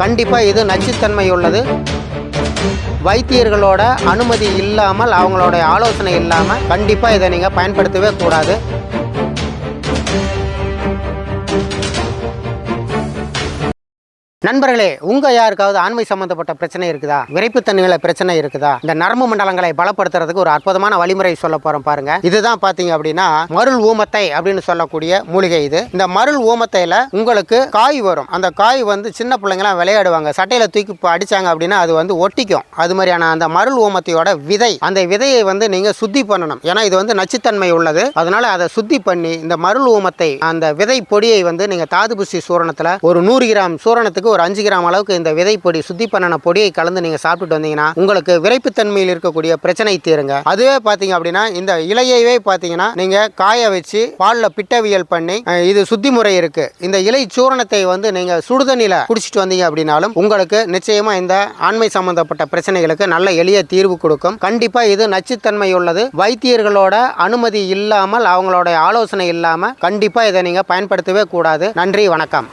கண்டிப்பாக இது நச்சுத்தன்மை உள்ளது வைத்தியர்களோட அனுமதி இல்லாமல் அவங்களோட ஆலோசனை இல்லாமல் கண்டிப்பாக இதை நீங்கள் பயன்படுத்தவே கூடாது. நண்பர்களே உங்க யாருக்காவது ஆண்மை சம்பந்தப்பட்ட பிரச்சனை இருக்குதா? விரைப்புத்தன்மையில பிரச்சனை இருக்குதா? இந்த நரம்பு மண்டலங்களை பலப்படுத்துறதுக்கு ஒரு அற்புதமான வழிமுறை சொல்ல போறோம் பாருங்க. இதுதான் பாத்தீங்க அப்படின்னா மருள் ஊமத்தை அப்படின்னு சொல்லக்கூடிய மூலிகை இது. இந்த மருள் ஊமத்தையில உங்களுக்கு காய் வரும். அந்த காய் வந்து சின்ன பிள்ளைங்கலாம் விளையாடுவாங்க. சட்டையில தூக்கி அடிச்சாங்க அப்படின்னா அது வந்து ஒட்டிக்கும். அது மாதிரியான அந்த மருள் ஊமத்தையோட விதை. அந்த விதையை வந்து நீங்க சுத்தி பண்ணணும். ஏன்னா இது வந்து நச்சுத்தன்மை உள்ளது. அதனால அதை சுத்தி பண்ணி இந்த மருள் ஊமத்தை அந்த விதை பொடியை வந்து நீங்க தாது புசி சூரணத்துல ஒரு நூறு கிராம் சூரணத்துக்கு ஒரு அஞ்சு கிராம் அளவுக்கு இந்த விதை பொடி சுத்தி பண்ணின பொடியை கலந்து நீங்க சாப்பிட்டுட்டு வந்தீங்கன்னா உங்களுக்கு விரைப்புத்தன்மையில் இருக்கக்கூடிய பிரச்சனை தீருங்க. அதுவே பாத்தீங்க அப்படின்னா இந்த இலையவே பாத்தீங்கன்னா நீங்க காய வச்சு பால்ல பிட்டவியல் பண்ணி இது சுத்தி முறை இருக்கு. இந்த இலை சூரணத்தை வந்து நீங்க சுடுதண்ணில குடிச்சிட்டு வந்தீங்க அப்படின்னாலும் உங்களுக்கு நிச்சயமா இந்த ஆண்மை சம்பந்தப்பட்ட பிரச்சனைகளுக்கு நல்ல எளிய தீர்வு கொடுக்கும். கண்டிப்பா இது நச்சுத்தன்மை உள்ளது. வைத்தியர்களோட அனுமதி இல்லாமல் அவங்களோட ஆலோசனை இல்லாம கண்டிப்பா இதை நீங்க பயன்படுத்தவே கூடாது. நன்றி வணக்கம்.